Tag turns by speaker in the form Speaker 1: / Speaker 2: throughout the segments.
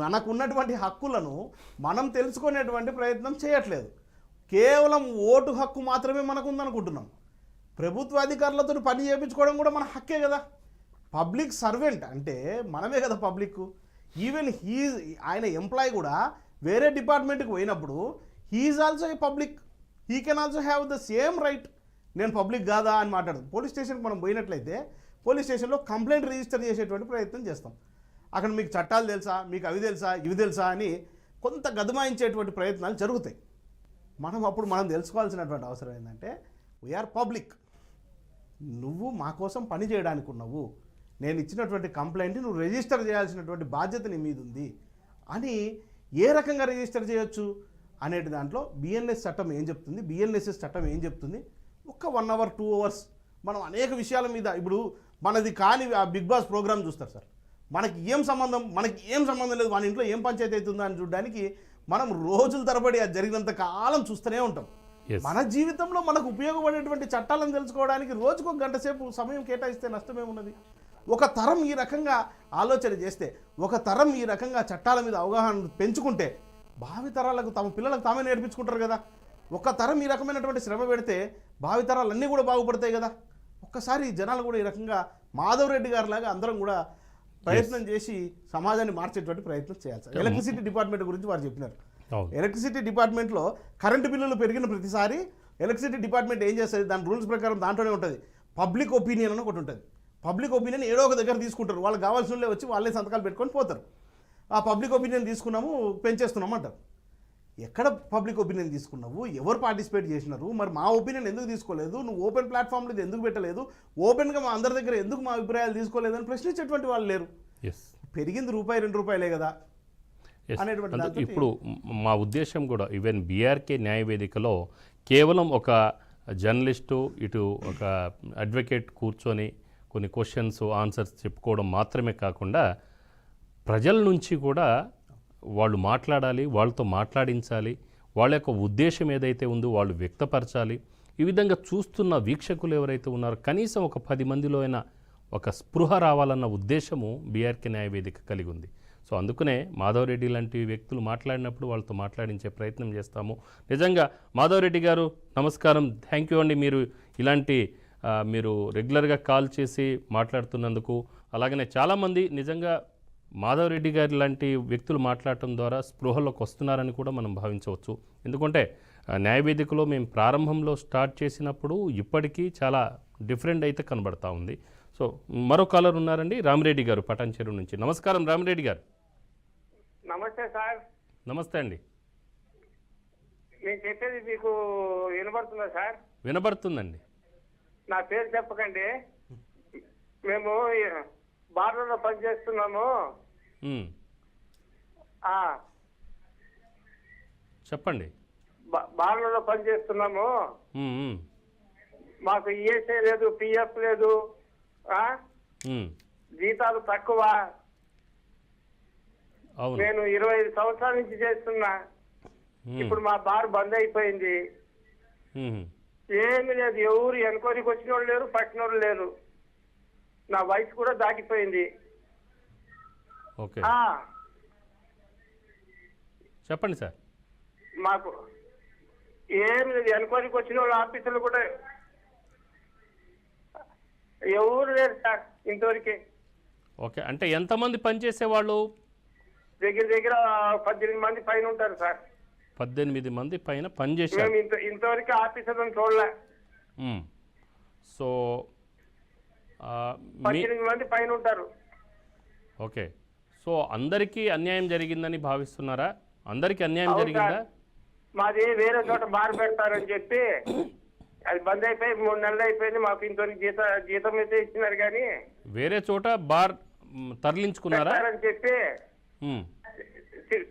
Speaker 1: మనకున్నటువంటి హక్కులను మనం తెలుసుకునేటువంటి ప్రయత్నం చేయట్లేదు. కేవలం ఓటు హక్కు మాత్రమే మనకు ఉందనుకుంటున్నాం ప్రభుత్వ అధికారులతో పని చేయించుకోవడం కూడా మన హక్కే కదా. పబ్లిక్ సర్వెంట్ అంటే మనమే కదా పబ్లిక్ ఈవెన్ హీ ఆయన ఎంప్లాయ్ కూడా వేరే డిపార్ట్మెంట్కి పోయినప్పుడు he is also a public. He can also have the same right. నేను పబ్లిక్ కాదా అని మాట్లాడదు. పోలీస్ స్టేషన్కి మనం పోయినట్లయితే పోలీస్ స్టేషన్లో కంప్లైంట్ రిజిస్టర్ చేసేటువంటి ప్రయత్నం చేస్తాం. అక్కడ మీకు చట్టాలు తెలుసా మీకు అవి తెలుసా ఇవి తెలుసా అని కొంత గదమాయించేటువంటి ప్రయత్నాలు జరుగుతాయి. మనం అప్పుడు మనం తెలుసుకోవాల్సినటువంటి అవసరం ఏంటంటే వీఆర్ పబ్లిక్ నువ్వు మా కోసం పని చేయడానికి ఉన్నావు. నేను ఇచ్చినటువంటి కంప్లైంట్ నువ్వు రిజిస్టర్ చేయాల్సినటువంటి బాధ్యత నీ మీద ఉంది అని ఏ రకంగా రిజిస్టర్ చేయొచ్చు? అనేటి దాంట్లో బిఎన్ఎస్ చట్టం ఏం చెప్తుంది? బిఎన్ఎస్ఎస్ చట్టం ఏం చెప్తుంది? ఒక్క వన్ అవర్ టూ అవర్స్ మనం అనేక విషయాల మీద ఇప్పుడు మనది కాని ఆ బిగ్ బాస్ ప్రోగ్రామ్ చూస్తారు సార్. మనకి ఏం సంబంధం మనకి ఏం సంబంధం లేదు మన ఇంట్లో ఏం పంచాయతీ అవుతుందో అని చూడడానికి మనం రోజుల తరబడి అది జరిగినంత కాలం చూస్తూనే ఉంటాం. మన జీవితంలో మనకు ఉపయోగపడేటువంటి చట్టాలను తెలుసుకోవడానికి రోజుకు ఒక గంట సేపు సమయం కేటాయిస్తే నష్టమేమున్నది ఒక తరం ఈ రకంగా ఆలోచన చేస్తే ఒక తరం ఈ రకంగా చట్టాల మీద అవగాహన పెంచుకుంటే భావితరాలకు తమ పిల్లలకు తామే నేర్పించుకుంటారు కదా. ఒక తరం ఈ రకమైనటువంటి శ్రమ పెడితే భావితరాలన్నీ కూడా బాగుపడతాయి కదా. ఒక్కసారి జనాలు కూడా ఈ రకంగా మాధవ్ రెడ్డి గారి లాగా అందరం కూడా ప్రయత్నం చేసి సమాజాన్ని మార్చేటువంటి ప్రయత్నం చేయాలి సార్. ఎలక్ట్రిసిటీ డిపార్ట్మెంట్ గురించి వారు చెప్పినారు. ఎలక్ట్రిసిటీ డిపార్ట్మెంట్లో కరెంటు బిల్లులు పెరిగిన ప్రతిసారి ఎలక్ట్రిసిటీ డిపార్ట్మెంట్ ఏం చేస్తుంది? దాని రూల్స్ ప్రకారం దాంట్లోనే ఉంటుంది. పబ్లిక్ ఒపీనియన్ అని ఒకటి ఉంటుంది. పబ్లిక్ ఒపీనియన్ ఏడో ఒక దగ్గర తీసుకుంటారు. వాళ్ళకి కావాల్సిన వచ్చి వాళ్ళే సంతకాలు పెట్టుకొని పోతారు. ఆ పబ్లిక్ ఒపీనియన్ తీసుకున్నాము పెంచేస్తున్నాం అంటారు. ఎక్కడ పబ్లిక్ ఒపీనియన్ తీసుకున్నావు? ఎవరు పార్టిసిపేట్ చేసినారు? మరి మా ఒపీనియన్ ఎందుకు తీసుకోలేదు? నువ్వు ఓపెన్ ప్లాట్ఫామ్లో ఇది ఎందుకు పెట్టలేదు? ఓపెన్గా మా అందరి దగ్గర ఎందుకు మా అభిప్రాయాలు తీసుకోలేదని ప్రశ్నించేటువంటి వాళ్ళు లేరు.
Speaker 2: ఎస్
Speaker 1: పెరిగింది రూపాయి రెండు రూపాయలే కదా. అనేటువంటి
Speaker 2: ఇప్పుడు మ- మా ఉద్దేశం కూడా ఈవెన్ బీఆర్కే న్యాయవేదికలో కేవలం ఒక జర్నలిస్టు ఇటు ఒక అడ్వకేట్ కూర్చొని కొన్ని క్వశ్చన్స్ ఆన్సర్స్ చెప్పుకోవడం మాత్రమే కాకుండా ప్రజల నుంచి కూడా వాళ్ళు మాట్లాడాలి వాళ్ళతో మాట్లాడించాలి వాళ్ళ యొక్క ఉద్దేశం ఏదైతే ఉందో వాళ్ళు వ్యక్తపరచాలి. ఈ విధంగా చూస్తున్న వీక్షకులు ఎవరైతే ఉన్నారో కనీసం ఒక పది మందిలో అయినా ఒక స్పృహ రావాలన్న ఉద్దేశము బీఆర్కే న్యాయవేదిక కలిగి ఉంది. సో అందుకనే మాధవరెడ్డి లాంటి వ్యక్తులు మాట్లాడినప్పుడు వాళ్ళతో మాట్లాడించే ప్రయత్నం చేస్తాము. నిజంగా మాధవరెడ్డి గారు నమస్కారం. థ్యాంక్ యూ అండి మీరు ఇలాంటి మీరు రెగ్యులర్గా కాల్ చేసి మాట్లాడుతున్నందుకు. అలాగనే చాలామంది నిజంగా మాధవరెడ్డి గారి లాంటి వ్యక్తులు మాట్లాడటం ద్వారా స్పృహలోకి వస్తున్నారని కూడా మనం భావించవచ్చు. ఎందుకంటే న్యాయవేదికలో మేము ప్రారంభంలో స్టార్ట్ చేసినప్పుడు ఇప్పటికీ చాలా డిఫరెంట్ అయితే కనబడతా ఉంది. సో మరో కాలర్ ఉన్నారండి రామిరెడ్డి గారు పటాన్ చెరువు నుంచి. నమస్కారం రామిరెడ్డి గారు.
Speaker 3: నమస్తే సార్.
Speaker 2: నమస్తే అండి.
Speaker 3: నేను చెప్పేది మీకు వినబడుతుందా సార్?
Speaker 2: వినబడుతుందండి.
Speaker 3: నా పేరు చెప్పకండి. మేము బార్లలో పనిచేస్తున్నాము.
Speaker 2: చెప్పండి.
Speaker 3: బార్లలో పనిచేస్తున్నాము. మాకు ఈఎస్ఐ లేదు పిఎఫ్ లేదు. జీతాలు తక్కువ. నేను ఇరవై ఐదు సంవత్సరాల నుంచి చేస్తున్నా. ఇప్పుడు మా బార్ బంద్ అయిపోయింది. ఏమీ లేదు ఎవరు ఎంక్వైరీకి వచ్చిన వాళ్ళు లేరు పట్టిన వాళ్ళు లేరు. నా వయసు కూడా దాటిపోయింది.
Speaker 2: ఓకే. చెప్పండి సార్.
Speaker 3: మాకు ఏం ఎంక్వైరీకి వచ్చిన వాళ్ళు ఆఫీసులు కూడా ఎవరు లేరు సార్ ఇంతవరకు.
Speaker 2: ఓకే అంటే ఎంతమంది పనిచేసే వాళ్ళు
Speaker 3: దగ్గర దగ్గర పద్దెనిమిది మంది పైన ఉంటారు సార్.
Speaker 2: పద్దెనిమిది మంది పైన
Speaker 3: మేము ఇంత ఇంతవరకు ఆఫీసులను చూడలే.
Speaker 2: సో
Speaker 3: పద్దెనిమిది మంది పైన ఉంటారు.
Speaker 2: ఓకే. సో అందరికీ అన్యాయం జరిగిందని భావిస్తున్నారా? అందరికీ అన్యాయం జరిగిందా.
Speaker 3: మాది వేరే చోట బార్ పెడతారని చెప్పి అది బంద్ అయిపోయి మూడు నెలలు అయిపోయింది మాకు ఇంతవరకు జీత జీతం అయితే ఇచ్చినారు కానీ
Speaker 2: వేరే చోట బార్ తరలించుకున్నారా?
Speaker 3: పెడతారని చెప్పి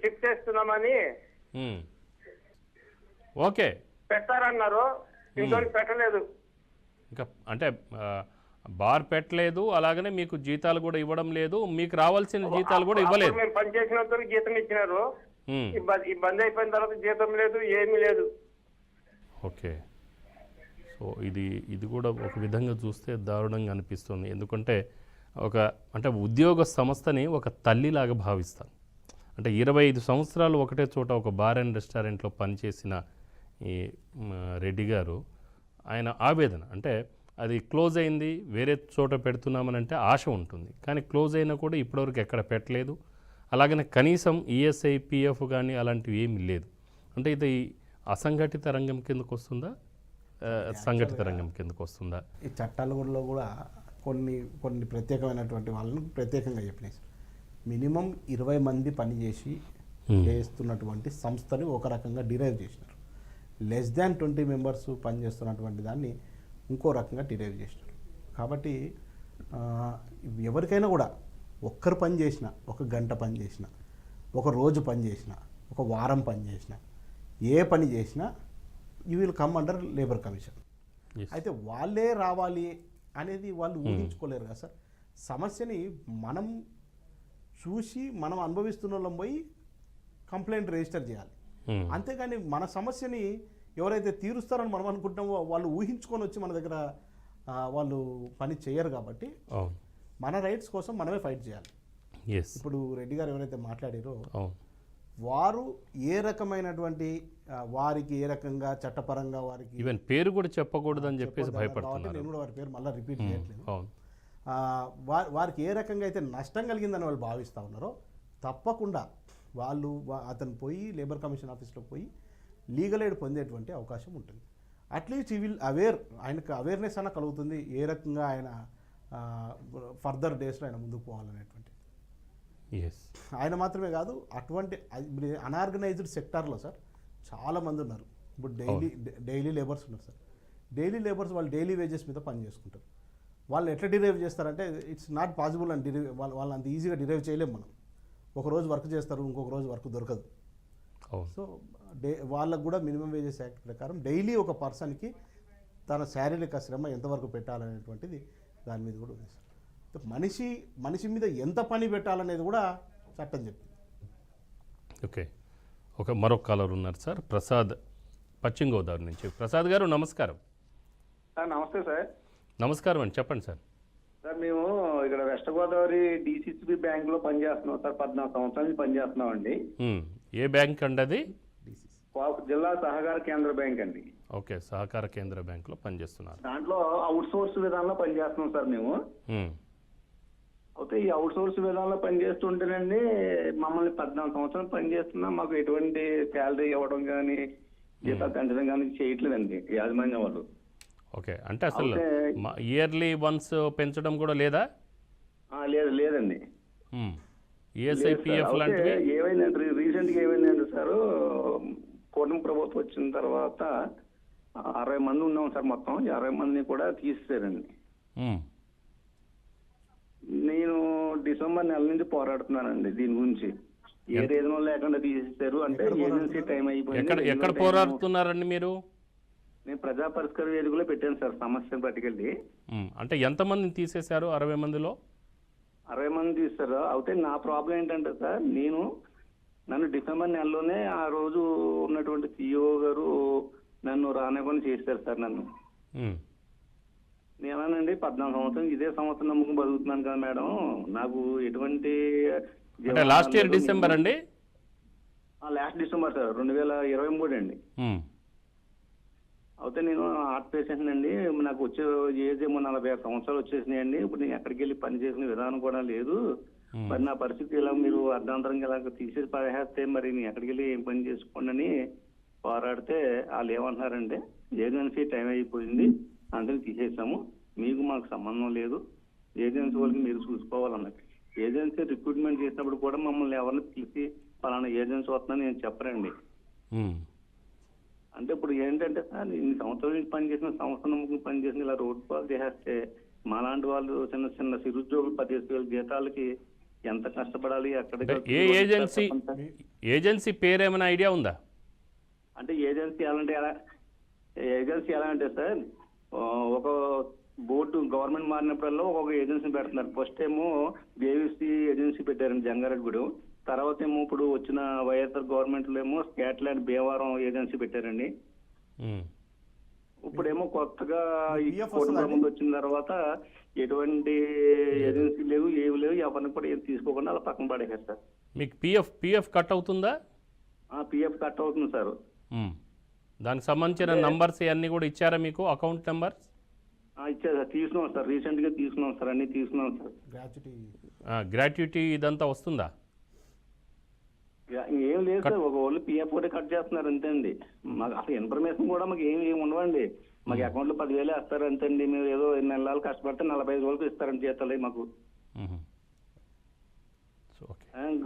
Speaker 3: షిఫ్ట్ చేస్తున్నామని.
Speaker 2: ఓకే.
Speaker 3: పెడతారన్నారు. ఇంతవరకు పెట్టలేదు.
Speaker 2: ఇంకా అంటే బార్ పెట్టలేదు అలాగనే మీకు జీతాలు కూడా ఇవ్వడం లేదు మీకు రావాల్సిన జీతాలు కూడా ఇవ్వలేదు.
Speaker 3: మేము పనిచేసినంత జీతం ఇచ్చినారు.
Speaker 2: ఉమ్,
Speaker 3: ఈ బ- ఈ బంద్ అయిపోయిన తర్వాత జీతం లేదు ఏమీ లేదు.
Speaker 2: ఓకే. సో ఇది ఇది కూడా ఒక విధంగా చూస్తే దారుణంగా అనిపిస్తుంది. ఎందుకంటే ఒక అంటే ఉద్యోగ సంస్థని ఒక తల్లిలాగా భావిస్తాను అంటే ఇరవై ఐదు సంవత్సరాలు ఒకటే చోట ఒక బార్ అండ్ రెస్టారెంట్లో పనిచేసిన ఈ రెడ్డి గారు ఆయన ఆవేదన అంటే అది క్లోజ్ అయింది వేరే చోట పెడుతున్నామని అంటే ఆశ ఉంటుంది. కానీ క్లోజ్ అయినా కూడా ఇప్పటివరకు ఎక్కడ పెట్టలేదు. అలాగనే కనీసం ఈఎస్ఐ పిఎఫ్ కానీ అలాంటివి ఏమీ లేదు. అంటే ఇది అసంఘటిత రంగం కిందకు వస్తుందా? సంఘటిత రంగం కిందకు వస్తుందా?
Speaker 1: ఈ చట్టాలలో కూడా కొన్ని కొన్ని ప్రత్యేకమైనటువంటి వాళ్ళని ప్రత్యేకంగా చెప్పినాయి. మినిమం ఇరవై మంది పనిచేసి చేస్తున్నటువంటి సంస్థని ఒక రకంగా డిరైవ్ చేసినారు. లెస్ దాన్ ట్వంటీ మెంబర్స్ పనిచేస్తున్నటువంటి దాన్ని ఇంకో రకంగా డిరైవ్ చేసినారు. కాబట్టి ఎవరికైనా కూడా ఒక్కరు పని చేసిన ఒక గంట పని చేసిన ఒక రోజు పని చేసిన ఒక వారం పని చేసిన ఏ పని చేసినా you will come under labour commission. అయితే వాళ్ళే రావాలి అనేది వాళ్ళు ఊహించుకోలేరు కదా సార్. సమస్యని మనం చూసి మనం అనుభవిస్తున్న వాళ్ళం పోయి కంప్లైంట్ రిజిస్టర్ చేయాలి.
Speaker 2: Hmm.
Speaker 1: అంతేగాని మన సమస్యని ఎవరైతే తీరుస్తారని మనం అనుకుంటామో వాళ్ళు ఊహించుకొని వచ్చి మన దగ్గర వాళ్ళు పని చేయరు కాబట్టి మన రైట్స్ కోసం మనమే ఫైట్ చేయాలి. ఇప్పుడు రెడ్డి గారు ఎవరైతే మాట్లాడారో వారు ఏ రకమైనటువంటి వారికి ఏ రకంగా చట్టపరంగా వారికి
Speaker 2: ఈవెన్ పేరు కూడా చెప్పకూడదని చెప్పేసి
Speaker 1: చెప్పొద్దు కాబట్టి
Speaker 2: భయపడుతున్నారు
Speaker 1: నేను కూడా వారి పేరు మళ్ళీ రిపీట్ చేయట్లేదు. ఆ, వా- వారికి ఏ రకంగా అయితే నష్టం కలిగిందని వాళ్ళు భావిస్తూ ఉన్నారో తప్పకుండా వాళ్ళు అతను పోయి లేబర్ కమిషన్ ఆఫీస్లో పోయి లీగల్ ఎయిడ్ పొందేటువంటి అవకాశం ఉంటుంది. అట్లీస్ట్ ఈ విల్ అవేర్ ఆయనకు అవేర్నెస్ అన్న కలుగుతుంది ఏ రకంగా ఆయన ఫర్దర్ డేస్లో ఆయన ముందుకు పోవాలనేటువంటి.
Speaker 2: ఎస్
Speaker 1: ఆయన మాత్రమే కాదు అటువంటి అనార్గనైజ్డ్ సెక్టార్లో సార్ చాలా మంది ఉన్నారు. ఇప్పుడు డైలీ డైలీ లేబర్స్ ఉన్నారు సార్. డైలీ లేబర్స్ వాళ్ళు డైలీ వేజెస్ మీద పని చేసుకుంటారు. వాళ్ళు ఎట్లా డిరైవ్ చేస్తారంటే ఇట్స్ నాట్ పాసిబుల్ అని డిరైవ్ వాళ్ళు వాళ్ళు అంత ఈజీగా డిరైవ్ చేయలేం మనం. ఒక రోజు వర్క్ చేస్తారు ఇంకొక రోజు వర్క్ దొరకదు. సో డే వాళ్ళకు కూడా మినిమం వేజెస్ యాక్ట్ ప్రకారం డైలీ ఒక పర్సన్కి తన శారీరక శ్రమ ఎంతవరకు పెట్టాలనేటువంటిది దాని మీద కూడా ఉంది. సార్ మనిషి మనిషి మీద ఎంత పని పెట్టాలనేది కూడా చట్టం చెప్తుంది
Speaker 2: ఓకే. ఒక మరొక కాలర్ ఉన్నారు సార్. ప్రసాద్ పశ్చిమ గోదావరి నుంచి. ప్రసాద్ గారు నమస్కారం.
Speaker 4: సార్ నమస్తే సార్.
Speaker 2: నమస్కారం అండి. చెప్పండి సార్.
Speaker 4: సార్ మేము ఇక్కడ వెస్ట్ గోదావరి డిసిసిబి బ్యాంక్లో పనిచేస్తున్నాం సార్. పద్నాలుగు సంవత్సరాల నుంచి పనిచేస్తున్నాం అండి
Speaker 2: ఏ బ్యాంక్ అండి అది
Speaker 4: జిల్లా సహకార కేంద్ర బ్యాంక్ అండి.
Speaker 2: ఓకే సహకార కేంద్ర బ్యాంకులో పనిచేస్తున్నారు.
Speaker 4: దాంట్లో అవుట్ సోర్స్ విధానంలో పనిచేస్తున్నాం సార్ మేము. అయితే ఈ అవుట్ సోర్స్ విధానంలో పనిచేస్తుంటేనండి మమ్మల్ని పద్నాలుగు సంవత్సరాలు పనిచేస్తున్నా మాకు ఎటువంటి శాలరీ ఇవ్వడం కానీ జీతాలు పెంచడం కానీ చేయట్లేదండి యాజమాన్యం వాళ్ళు.
Speaker 2: ఓకే అంటే అసలు ఇయర్లీ వన్స్ పెంచడం కూడా లేదా?
Speaker 4: లేదు లేదండి.
Speaker 2: ఈఎస్ఐ
Speaker 4: లేదు సార్.
Speaker 2: పిఎఫ్
Speaker 4: అయితే
Speaker 2: లాంటివి?
Speaker 4: ఏమైందంటే రీ- రీసెంట్గా ఏమైందంటే సార్. కూటమి ప్రభుత్వం వచ్చిన తర్వాత అరవై మంది ఉన్నాం సార్ మొత్తం. అరవై మందిని కూడా తీసేశారండి. నేను డిసెంబర్ నెల నుంచి పోరాడుతున్నానండి దీని గురించి. ఏ రీజన్ లేకుండా తీసేశారు అంటే ఏజెన్సీ టైం అయిపోయింది.
Speaker 2: ఎక్కడ పోరాడుతున్నారండి మీరు?
Speaker 4: నేను ప్రజా పరిష్కార వేదికలో పెట్టాను సార్ సమస్యను పట్టుకెళ్ళి.
Speaker 2: అంటే ఎంతమందిని తీసేశారు అరవై మందిలో?
Speaker 4: అరవై మంది తీస్తారు అయితే నా ప్రాబ్లం ఏంటంటే సార్ నేను నన్ను డిసెంబర్ నెలలోనే ఆ రోజు ఉన్నటువంటి సిఇఓ గారు నన్ను రానివ్వని చేశారు సార్ నన్ను.
Speaker 2: ఉమ్,
Speaker 4: నేనండి పద్నాలుగు సంవత్సరం ఇదే సంవత్సరం నమ్ముకుని బతుకుతున్నాను కదా మేడం. నాకు ఎటువంటి
Speaker 2: లాస్ట్ ఇయర్ డిసెంబర్ అండి?
Speaker 4: లాస్ట్ డిసెంబర్ సార్ రెండు వేల ఇరవై మూడు అండి. అయితే నేను హార్ట్ పేషెంట్ అండి నాకు వచ్చే ఏజ్ ఏమో నలభై ఆరు సంవత్సరాలు వచ్చేసినాయండి. ఇప్పుడు నేను ఎక్కడికి వెళ్ళి పని చేసిన విధానం కూడా లేదు. మరి నా పరిస్థితి ఇలా మీరు అర్ధాంతరంగా ఇలా తీసేసి పడేస్తే మరి నేను ఎక్కడికి వెళ్ళి ఏం పని చేసుకోండి అని పోరాడితే వాళ్ళు ఏమంటున్నారంటే ఏజెన్సీ టైం అయిపోయింది అందుకని తీసేసాము. మీకు మాకు సంబంధం లేదు. ఏజెన్సీ వాళ్ళకి మీరు చూసుకోవాలన్నారు. ఏజెన్సీ రిక్రూట్మెంట్ చేసినప్పుడు కూడా మమ్మల్ని ఎవరిని పిలిచి పలానా ఏజెన్సీ వస్తుందని నేను చెప్పరండి అంటే ఇప్పుడు ఏంటంటే సార్ ఇన్ని సంవత్సరాల నుంచి పనిచేసిన సంవత్సరం పనిచేసిన ఇలా రోడ్ పాలు చేసేస్తే మాలాంటి వాళ్ళు చిన్న చిన్న చిరుద్యోగులు పదిహేను వేల జీతాలకి ఎంత కష్టపడాలి ఎక్కడ
Speaker 2: అంటే ఏ ఏజెన్సీ ఏజెన్సీ పేరు ఏమైనా ఐడియా ఉందా?
Speaker 4: అంటే ఏజెన్సీ ఎలా అంటే ఎలా ఏజెన్సీ ఎలా అంటే సార్ ఒక బోర్డు గవర్నమెంట్ మారినప్పుడల్లా ఒక్కొక్క ఏజెన్సీ పెడుతున్నారు. ఫస్ట్ ఏమో దేవిసి ఏజెన్సీ పెట్టారండి జంగారెడ్డిగూడెం తర్వాత ఏమో ఇప్పుడు వచ్చిన వైఎస్ఆర్ గవర్నమెంట్లో ఏమో స్కాట్లాండ్ భీమవరం ఏజెన్సీ పెట్టారండి. ఇప్పుడేమో కొత్తగా ప్రభుత్వం వచ్చిన తర్వాత ఎటువంటి ఏజెన్సీ లేవు ఏవి లేవు ఎవరిని కూడా ఏం తీసుకోకుండా అలా పక్కన పడేశారు సార్.
Speaker 2: మీకు పిఎఫ్ పిఎఫ్ కట్ అవుతుందా?
Speaker 4: పిఎఫ్ కట్ అవుతుంది సార్.
Speaker 2: దానికి సంబంధించిన నంబర్స్ ఇవన్నీ కూడా ఇచ్చారా మీకు అకౌంట్ నెంబర్
Speaker 4: ఆ, ఇచ్చారు సార్. తీసుకున్నాం సార్. రీసెంట్గా తీసుకున్నాం సార్. అన్ని తీసుకున్నాం సార్.
Speaker 1: గ్రాట్యుటీ
Speaker 2: గ్రాట్యుటీ ఇదంతా వస్తుందా?
Speaker 4: ఏం లేదు సార్ ఒక ఓన్లీ పిఎఫ్ కూడా కట్ చేస్తున్నారు అంతే అండి మాకు అసలు ఇన్ఫర్మేషన్ కూడా మాకు ఏమి ఏమి ఉండవండి. మాకు అకౌంట్లో పదివేలు వేస్తారు అంతే అండి మేము ఏదో నెలలు కష్టపడితే నలభై ఐదు వరకు ఇస్తారండి జీతాలు మాకు.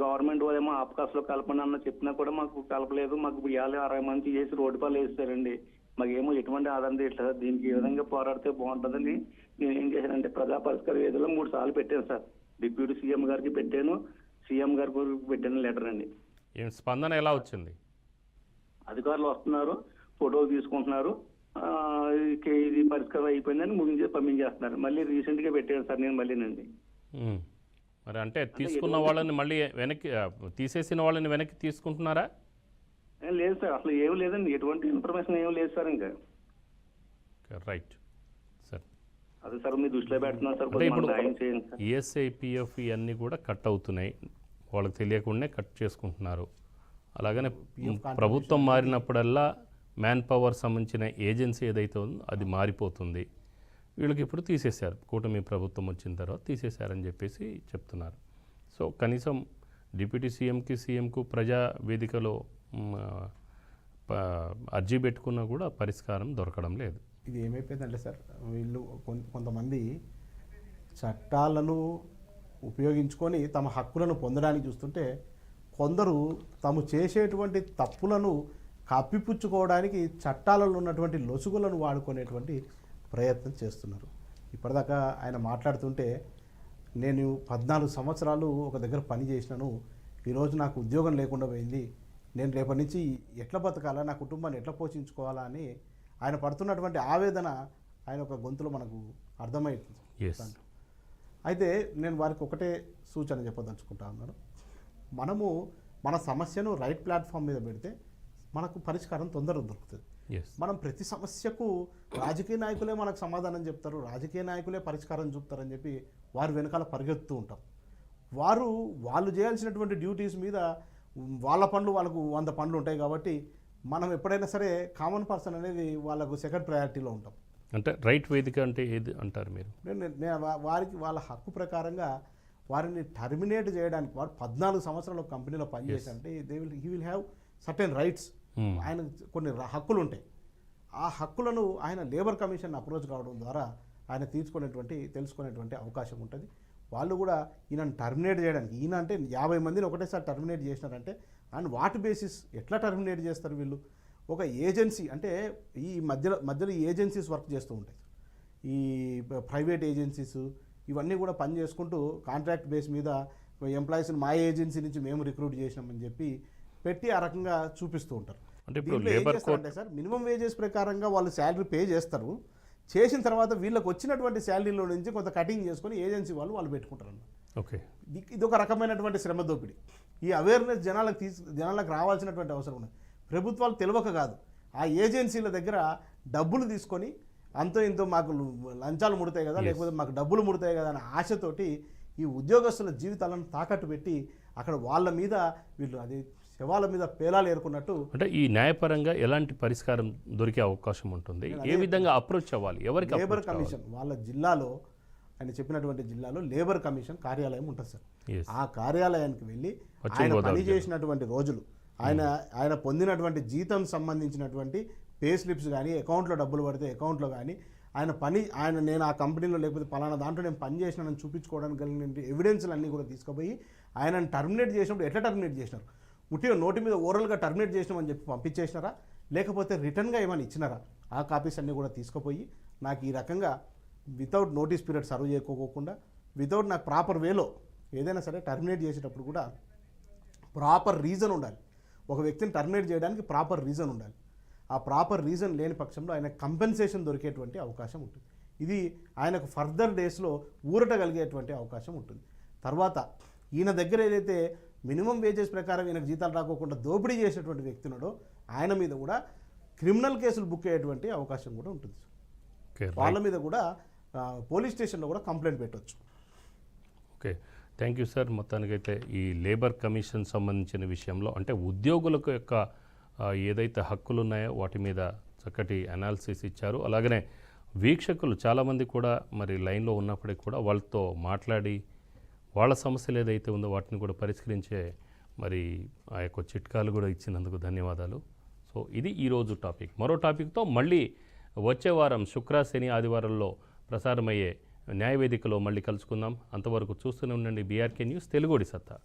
Speaker 4: గవర్నమెంట్ వాళ్ళేమో ఆపకాసులో కలపండి అన్న చెప్పినా కూడా మాకు కలపలేదు. మాకు ఇవాళ అరవై మంది చేసి రోడ్డు పాలు వేస్తారండి. మాకేమో ఎటువంటి ఆధారం తీయట్లేదు దీనికి ఈ విధంగా పోరాడితే బాగుంటుందని నేను ఏం చేశానంటే ప్రజా పరిష్కార వేదికలో మూడు సార్లు పెట్టాను సార్. డిప్యూటీ సీఎం గారికి పెట్టాను. సీఎం గారికి పెట్టాను లెటర్ అండి
Speaker 2: ఏం స్పందన ఎలా వచ్చింది?
Speaker 4: అధికారులు వస్తున్నారు ఫోటోలు తీసుకుంటున్నారు. ఇది పరిష్కారం అయిపోయిందని ముగించి పంపించేస్తున్నారు. మళ్ళీ రీసెంట్గా పెట్టాను సార్ నేను మళ్ళీనండి.
Speaker 2: మరి అంటే తీసుకున్న వాళ్ళని మళ్ళీ వెనక్కి తీసేసిన వాళ్ళని వెనక్కి తీసుకుంటున్నారా?
Speaker 4: లేదు సార్ అసలు ఏం లేదండి. ఎటువంటి ఇన్ఫర్మేషన్ ఏం లేదు సార్ ఇంకా.
Speaker 2: రైట్. సార్.
Speaker 4: అదే సార్ మీ దృష్టిలో పెడుతున్నారు సార్
Speaker 2: ఇప్పుడు
Speaker 4: మాకు న్యాయం చేయండి సార్.
Speaker 2: ఈఎస్ఐ పిఎఫ్ ఇవన్నీ కూడా కట్ అవుతున్నాయి. వాళ్ళకి తెలియకుండానే కట్ చేసుకుంటున్నారు. అలాగనే ప్రభుత్వం మారినప్పుడల్లా మ్యాన్ పవర్ సంబంధించిన ఏజెన్సీ ఏదైతే ఉందో అది మారిపోతుంది. వీళ్ళకి ఇప్పుడు తీసేశారు. కూటమి ప్రభుత్వం వచ్చిన తర్వాత తీసేశారని చెప్పేసి చెప్తున్నారు. సో కనీసం డిప్యూటీ సీఎంకి సీఎంకు ప్రజా వేదికలో అర్జీ పెట్టుకున్నా కూడా పరిష్కారం దొరకడం లేదు.
Speaker 1: ఇది ఏమైపోయిందంటే సార్ వీళ్ళు కొంతమంది చట్టాలను ఉపయోగించుకొని తమ హక్కులను పొందడానికి చూస్తుంటే కొందరు తాము చేసేటువంటి తప్పులను కప్పిపుచ్చుకోవడానికి చట్టాలలో ఉన్నటువంటి లొసుగులను వాడుకునేటువంటి ప్రయత్నం చేస్తున్నారు. ఇప్పటిదాకా ఆయన మాట్లాడుతుంటే నేను పద్నాలుగు సంవత్సరాలు ఒక దగ్గర పని చేసినాను ఈరోజు నాకు ఉద్యోగం లేకుండా పోయింది నేను రేపటి నుంచి ఎట్లా బతకాలా నా కుటుంబాన్ని ఎట్లా పోషించుకోవాలా అని ఆయన పడుతున్నటువంటి ఆవేదన ఆయన ఒక గొంతులో మనకు అర్థమవుతుంది అయితే నేను వారికి ఒకటే సూచన చెప్పదలుచుకుంటా ఉన్నాను. మనము మన సమస్యను రైట్ ప్లాట్ఫామ్ మీద పెడితే మనకు పరిష్కారం తొందరగా దొరుకుతుంది. మనం ప్రతి సమస్యకు రాజకీయ నాయకులే మనకు సమాధానం చెప్తారు రాజకీయ నాయకులే పరిష్కారం చూపుతారని చెప్పి వారు వెనకాల పరిగెత్తుతూ ఉంటాం. వారు వాళ్ళు చేయాల్సినటువంటి డ్యూటీస్ మీద వాళ్ళ పనులు వాళ్ళకు వంద పనులు ఉంటాయి కాబట్టి మనం ఎప్పుడైనా సరే కామన్ పర్సన్ అనేది వాళ్ళకు సెకండ్ ప్రయారిటీలో ఉంటాం.
Speaker 2: అంటే రైట్ వేదిక అంటే ఏది అంటారు మీరు?
Speaker 1: నేను వారికి వాళ్ళ హక్కు ప్రకారంగా వారిని టర్మినేట్ చేయడానికి వారు పద్నాలుగు సంవత్సరాలు ఒక కంపెనీలో పనిచేశారంటే they will he will have certain rights. ఆయన కొన్ని హక్కులు ఉంటాయి. ఆ హక్కులను ఆయన లేబర్ కమిషన్ అప్రోచ్ కావడం ద్వారా ఆయన తీర్చుకునేటువంటి తెలుసుకునేటువంటి అవకాశం ఉంటుంది. వాళ్ళు కూడా ఈయనను టర్మినేట్ చేయడానికి ఈయన అంటే యాభై మందిని ఒకటేసారి టర్మినేట్ చేసినారంటే అండ్ వాటి బేసిస్ ఎట్లా టర్మినేట్ చేస్తారు వీళ్ళు? ఒక ఏజెన్సీ అంటే ఈ మధ్యలో మధ్యలో ఏజెన్సీస్ వర్క్ చేస్తూ ఉంటాయి. ఈ ప్రైవేట్ ఏజెన్సీస్ ఇవన్నీ కూడా పని చేసుకుంటూ కాంట్రాక్ట్ బేస్ మీద ఎంప్లాయీస్ని మా ఏజెన్సీ నుంచి మేము రిక్రూట్ చేసినామని చెప్పి పెట్టి ఆ రకంగా చూపిస్తూ ఉంటారు.
Speaker 2: అంటే ఇప్పుడు లేబర్
Speaker 1: సార్ మినిమం వేజెస్ ప్రకారంగా వాళ్ళు శాలరీ పే చేస్తారు. చేసిన తర్వాత వీళ్ళకి వచ్చినటువంటి శాలరీలో నుంచి కొంత కటింగ్ చేసుకొని ఏజెన్సీ వాళ్ళు వాళ్ళు పెట్టుకుంటారు అన్నమాట
Speaker 2: ఓకే.
Speaker 1: ఇది- ఒక రకమైనటువంటి శ్రమ దోపిడీ. ఈ అవేర్నెస్ జనాలకు తీసు జనాలకు రావాల్సినటువంటి అవసరం ఉంది ప్రభుత్వాలు తెలియక కాదు ఆ ఏజెన్సీల దగ్గర డబ్బులు తీసుకొని అంతో ఇంతో మాకు లంచాలు ముడతాయి కదా లేకపోతే మాకు డబ్బులు ముడతాయి కదా అనే ఆశతోటి ఈ ఉద్యోగస్తుల జీవితాలను తాకట్టు పెట్టి అక్కడ వాళ్ళ మీద వీళ్ళు అది శవాల మీద పేలాలు ఏరుకున్నట్టు
Speaker 2: అంటే ఈ న్యాయపరంగా ఎలాంటి పరిష్కారం దొరికే అవకాశం ఉంటుంది ఏ విధంగా అప్రోచ్ అవ్వాలి ఎవరికి
Speaker 1: లేబర్? కమిషన్ వాళ్ళ జిల్లాలో ఆయన చెప్పినటువంటి జిల్లాలో లేబర్ కమిషన్ కార్యాలయం ఉంటుంది సార్. ఆ కార్యాలయానికి వెళ్ళి ఆయన
Speaker 2: గోదావరి
Speaker 1: పని
Speaker 2: జిల్లా.
Speaker 1: చేసినటువంటి రోజులు ఆయన ఆయన పొందినటువంటి జీతం సంబంధించినటువంటి పే స్లిప్స్ కానీ అకౌంట్లో డబ్బులు పడితే అకౌంట్లో కానీ ఆయన పని ఆయన నేను ఆ కంపెనీలో లేకపోతే పలానా దాంట్లో నేను పని చేసినానని చూపించుకోవడానికి కలిగిన ఎవిడెన్స్లు అన్నీ కూడా తీసుకుపోయి ఆయనను టర్మినేట్ చేసినప్పుడు ఎట్లా టర్మినేట్ చేసినారు? ఉట్టిగా నోటి మీద ఓరల్గా టర్మినేట్ చేసినామని చెప్పి పంపించేసినారా? లేకపోతే రిటర్న్గా ఏమైనా ఇచ్చినారా? ఆ కాపీస్ అన్నీ కూడా తీసుకుపోయి నాకు ఈ రకంగా వితౌట్ నోటీస్ పీరియడ్ సర్వ్ చేయకోకుండా వితౌట్ నాకు ప్రాపర్ వేలో ఏదైనా సరే టర్మినేట్ చేసేటప్పుడు కూడా ప్రాపర్ రీజన్ ఉండాలి. ఒక వ్యక్తిని టర్మినేట్ చేయడానికి ప్రాపర్ రీజన్ ఉండాలి. ఆ ప్రాపర్ రీజన్ లేని పక్షంలో ఆయన కంపెన్సేషన్ దొరికేటువంటి అవకాశం ఉంటుంది. ఇది ఆయనకు ఫర్దర్ డేస్లో ఊరట కలిగేటువంటి అవకాశం ఉంటుంది. తర్వాత ఈయన దగ్గర ఏదైతే మినిమం వేజెస్ ప్రకారం ఈయనకు జీతాలు రాకోకుండా దోపిడీ చేసేటువంటి వ్యక్తి ఉన్నాడో ఆయన మీద కూడా క్రిమినల్ కేసులు బుక్ అయ్యేటువంటి అవకాశం కూడా ఉంటుంది వాళ్ళ మీద కూడా పోలీస్ స్టేషన్లో కూడా కంప్లైంట్ పెట్టవచ్చు
Speaker 2: ఓకే థ్యాంక్ యూ సార్ మొత్తానికైతే ఈ లేబర్ కమిషన్ సంబంధించిన విషయంలో అంటే ఉద్యోగులకు యొక్క ఏదైతే హక్కులు ఉన్నాయో వాటి మీద చక్కటి అనాలిసిస్ ఇచ్చారు. అలాగనే వీక్షకులు చాలామంది కూడా మరి లైన్లో ఉన్నప్పటికీ కూడా వాళ్ళతో మాట్లాడి వాళ్ళ సమస్యలు ఏదైతే ఉందో వాటిని కూడా పరిష్కరించే మరి ఆ యొక్క చిట్కాలు కూడా ఇచ్చినందుకు ధన్యవాదాలు. సో ఇది ఈరోజు టాపిక్. మరో టాపిక్తో మళ్ళీ వచ్చే వారం శుక్ర శని ఆదివారంలో ప్రసారమయ్యే న్యాయవేదికలో మళ్ళీ కలుసుకుందాం. అంతవరకు చూస్తూనే ఉండండి. బీఆర్కే న్యూస్ తెలుగుడి సత్తా.